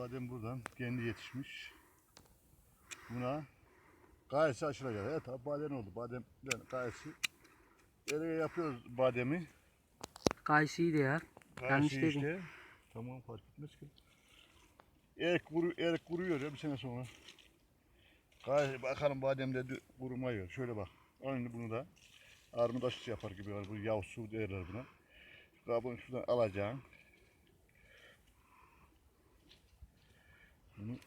Badem buradan kendi yetişmiş. Buna gayesi aşılacak. Evet abi badem oldu. Bademden gayesi. Nereye yapıyoruz bademi? Kayısıydı ya. Yanlış Gayesi dedin. işte. Tamam fark etmez ki. Erik, kuru, erik kuruyor ya bir sene sonra. Gayesi bakalım bademde kurumayıyor. Şöyle bak. Aynı bunu da armut aşısı yapar gibi var. Bu yav su derler buna. Kabuğunu şuradan alacaksın. Bunu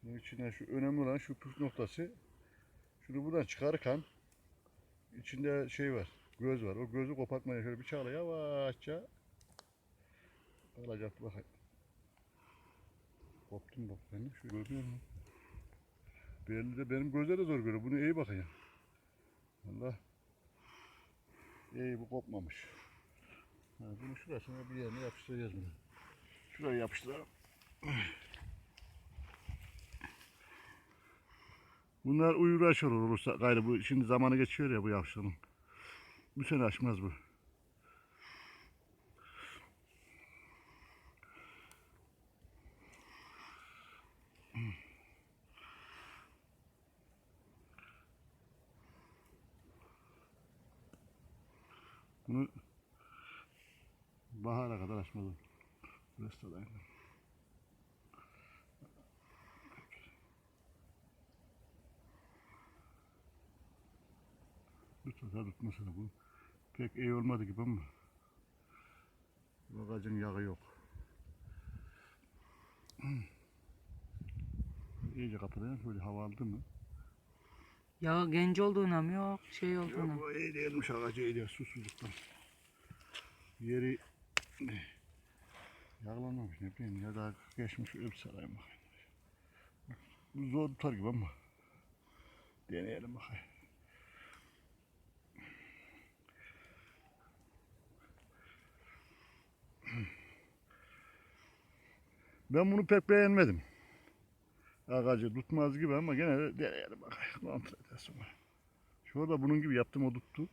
Şunun içine şu önemli olan şu püf noktası. Şunu buradan çıkarırken içinde şey var. Göz var. O gözü kopartmaya şöyle bıçakla yavaşça alacak bakayım. Koptum bak beni. Şu görüyor musun? Belli de benim gözler zor görüyor. Bunu iyi bakayım. Allah. İyi bu kopmamış. Ha, bunu şurasına bir yerine yapıştıracağız bunu. Şuraya yapıştıralım. Bunlar uyuraş olur olursa gayrı bu şimdi zamanı geçiyor ya bu yavşanın. Bu sene açmaz bu. Bunu bahara kadar açmaz o. Restoran. Lütfen tutmasana bu. Pek iyi olmadı gibi ama. Bagajın yağı yok. İyice kapatayım şöyle hava aldı mı? Ya genç olduğuna mı yok şey olduğuna. Yok bu iyi değilmiş ağacı iyi değil susuzluktan. Yeri yağlanmamış ne bileyim ya da geçmiş öp sarayım bakayım. Bu zor tutar gibi ama. Deneyelim bakayım. Ben bunu pek beğenmedim. Ağacı tutmaz gibi ama gene de deneyelim bakayım. Kontrol edelim. Şurada bunun gibi yaptım o tuttu.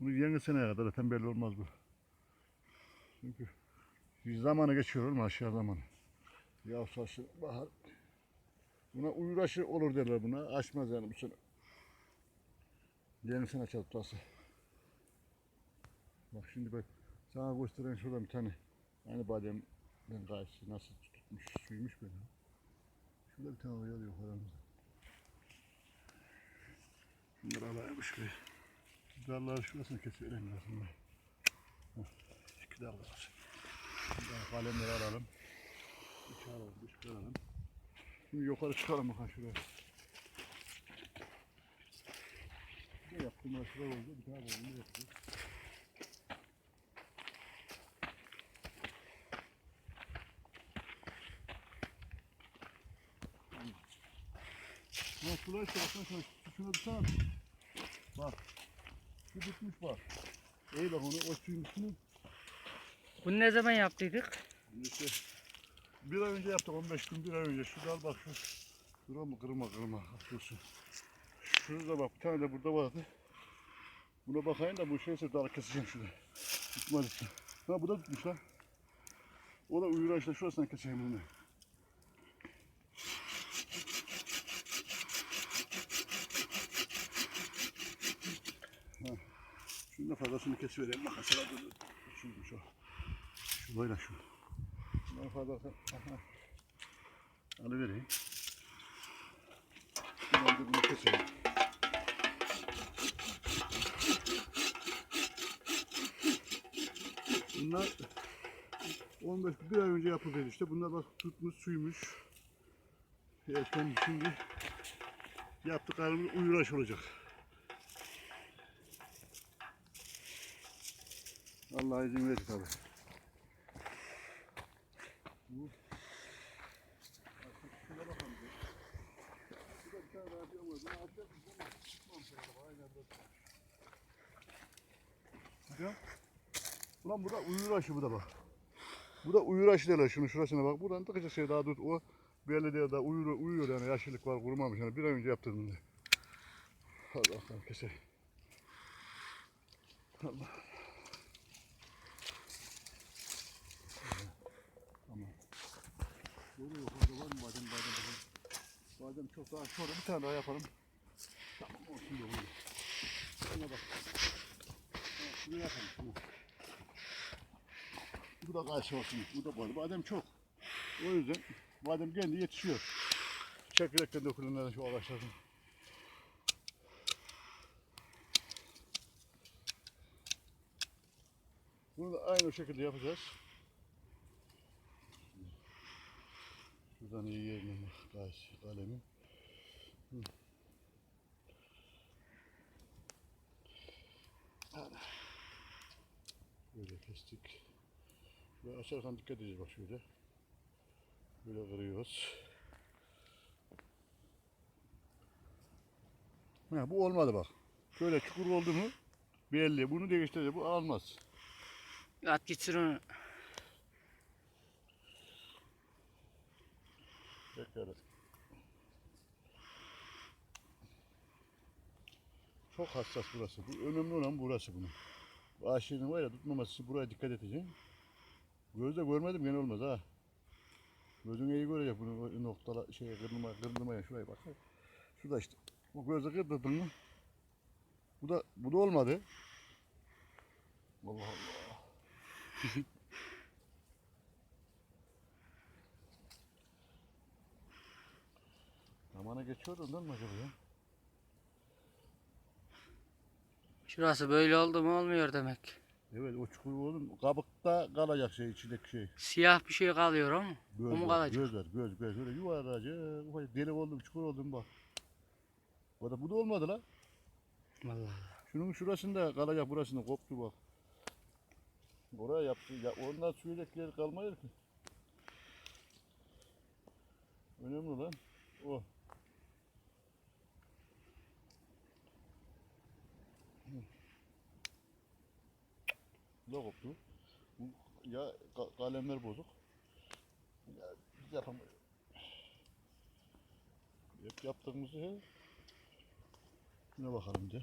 Bunu yeni seneye kadar zaten belli olmaz bu. Çünkü bir zamanı geçiyor oğlum aşağı zamanı. Ya saçlı bahar. Buna uyuraşı olur derler buna. Açmaz yani bu sene. Yeni sene çatması. Bak şimdi bak sana gösteren şuradan bir tane. Hani badem ben gayesi nasıl tutmuş suymuş böyle. Şurada bir tane oyal yok aramızda. Şunları alaymış be. Dalları şurasını keselim lazım. İki dal var. Şimdi kalemleri alalım. Bıçağı alalım. Şimdi yukarı çıkalım bakalım şuraya. Ne yaptım şuraya oldu, bir daha ne yaptım? Ha şuraya işte bakın şuna, şuna tutsana. Bak. Şu tutmuş bak. İyi bak onu o suyun üstünü Bunu ne zaman yaptıydık? işte bir ay önce yaptık 15 gün bir ay önce. Şu dal bak şu. Şura mı kırma kırma atıyorsun. Şurada bak bir tane de burada vardı. Buna bakayım da bu şeyse dal keseceğim şurada. Tutmaz işte. Ha bu da tutmuş lan. O da uyur işte şurasından keseceğim bunu. Ha. Şunun da fazlasını kesivereyim. Makasla dur. Şuymuş o. Şu böyle şu. Fazlası. Aha. Alıvereyim. Şimdi bunu keseyim. Bunlar 15 bir ay önce yapıldı işte. Bunlar bak tutmuş suymuş. Erken şimdi yaptıklarımız uyuraş olacak. Allah izin verir tabi. ya. Ulan bu da uyur aşı bu da bak. Bu da uyur aşı derler şunu şurasına bak. Buradan tıkacak şey daha dur. O belediye daha uyuyor, uyuyor yani yaşlılık var kurumamış yani bir an önce yaptırdım diye. Hadi bakalım keselim. Allah. Tamam. Doğru yok orada var mı badem badem badem. Badem çok daha sonra bir tane daha yapalım. Tamam olsun da olur. Sana bak. Şunu yapalım şunu. Bu da karşı olsun. Bu da bol. Badem çok. O yüzden badem kendi yetişiyor. Çekirdekten dökülenlerden şu ağaçlardan. Bunu da aynı o şekilde yapacağız. Şuradan iyi yerine kalemi. Hadi. Kestik. Ve açarken dikkat edeceğiz bak şöyle. Böyle kırıyoruz. Ha, bu olmadı bak. Şöyle çukur oldu mu belli. Bunu değiştireceğiz. Bu almaz. At gitsin onu. Tekrar. Çok hassas burası. Bu önemli olan burası bunun. Aşığının var ya tutmaması için buraya dikkat edeceksin. Gözle görmedim gene olmaz ha. Gözün iyi görecek bunu noktala şey kırılma kırılmaya şuraya bak. Şurada işte. Bu gözle kırdırdın mı? Bu da bu da olmadı. Allah Allah. Zamana geçiyor ondan mı acaba ya? Şurası böyle oldu mu olmuyor demek. Evet o çukur oğlum kabukta kalacak şey içindeki şey. Siyah bir şey kalıyor mu? Göz o mu kalacak? Göz var göz göz öyle yuvarlayacak. Ufacık delik oldu çukur oldu mu bak. O da bu da olmadı la. Vallahi. Şunun şurasında kalacak burasında koptu bak. Oraya yaptı. Ya ondan suyacak yer kalmıyor ki. Önemli olan o. Hı. Da koptu. Ya ka- kalemler bozuk. Ya yapamıyoruz. Hep yaptığımızı. Şuna bakalım de.